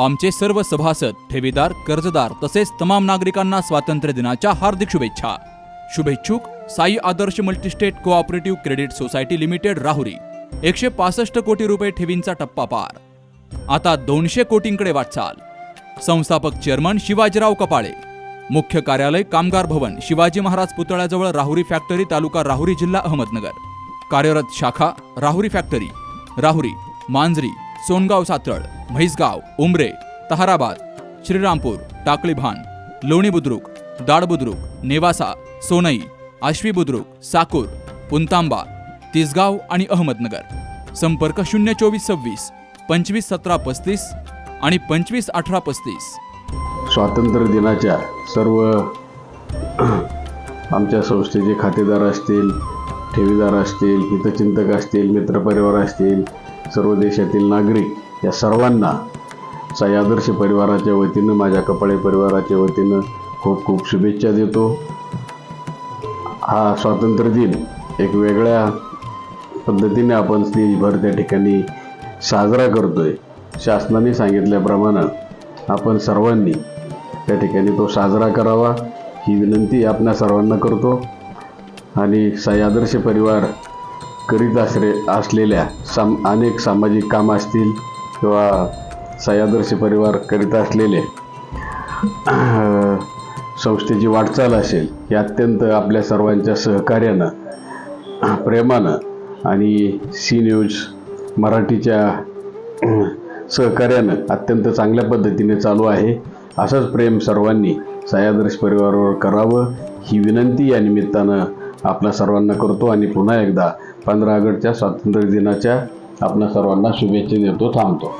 आमचे सर्व सभासद ठेवीदार कर्जदार तसेच तमाम नागरिकांना स्वातंत्र्य दिनाच्या हार्दिक शुभेच्छा. शुभेच्छुक Sai Adarsh multistate cooperative credit society limited Rahuri. एकशे पासष्ट कोटी रुपये ठेवींचा टप्पा पार. आता दोनशे कोटींकडे वाटचाल. संस्थापक चेअरमन शिवाजीराव कपाळे. मुख्य कार्यालय कामगार भवन शिवाजी महाराज पुतळ्याजवळ राहुरी फॅक्टरी तालुका राहुरी जिल्हा अहमदनगर. कार्यरत शाखा राहुरी फॅक्टरी. राहुरी मांजरी सोनगाव सातळ. म्हैसगाव उमरे तहाराबाद श्रीरामपूर टाकळीभान लोणी बुद्रुक दाड बुद्रुक नेवासा सोनई आश्वी बुद्रुक साकूर पुंतांबा तिसगाव आणि अहमदनगर. संपर्क शून्य चोवीस सव्वीस पंचवीस सतरा पस्तीस आणि पंचवीस अठरा पस्तीस. स्वातंत्र्य दिनाच्या सर्व आमच्या संस्थेचे खातेदार असतील ठेवीदार असतील हितचिंतक असतील मित्रपरिवार असतील सर्व देशातील नागरिक या सर्वांना सह्यादर्श परिवाराच्या वतीनं माझ्या कपाळे परिवाराच्या वतीनं खूप खूप शुभेच्छा देतो. हा स्वातंत्र्य दिन एक वेगळ्या पद्धतीने आपण देशभर त्या ठिकाणी साजरा करतो आहे शासनाने सांगितल्याप्रमाणे आपण सर्वांनी त्या ठिकाणी तो साजरा करावा ही विनंती आपल्या सर्वांना करतो. आणि सह्यादर्श परिवार करीत असले असलेल्या साम अनेक सामाजिक कामं असतील किंवा सह्यादर्शी परिवार करीत असलेले संस्थेची वाटचाल असेल ही अत्यंत आपल्या सर्वांच्या सहकार्यानं प्रेमानं आणि सी न्यूज मराठीच्या सहकार्यानं अत्यंत चांगल्या पद्धतीने चालू आहे. असंच प्रेम सर्वांनी सह्यादर्श परिवारावर करावं ही विनंती या निमित्तानं आपल्या सर्वांना करतो. आणि पुन्हा एकदा पंधरा ऑगस्टच्या स्वातंत्र्य दिनाच्या आपल्या सर्वांना शुभेच्छा देतो थांबतो.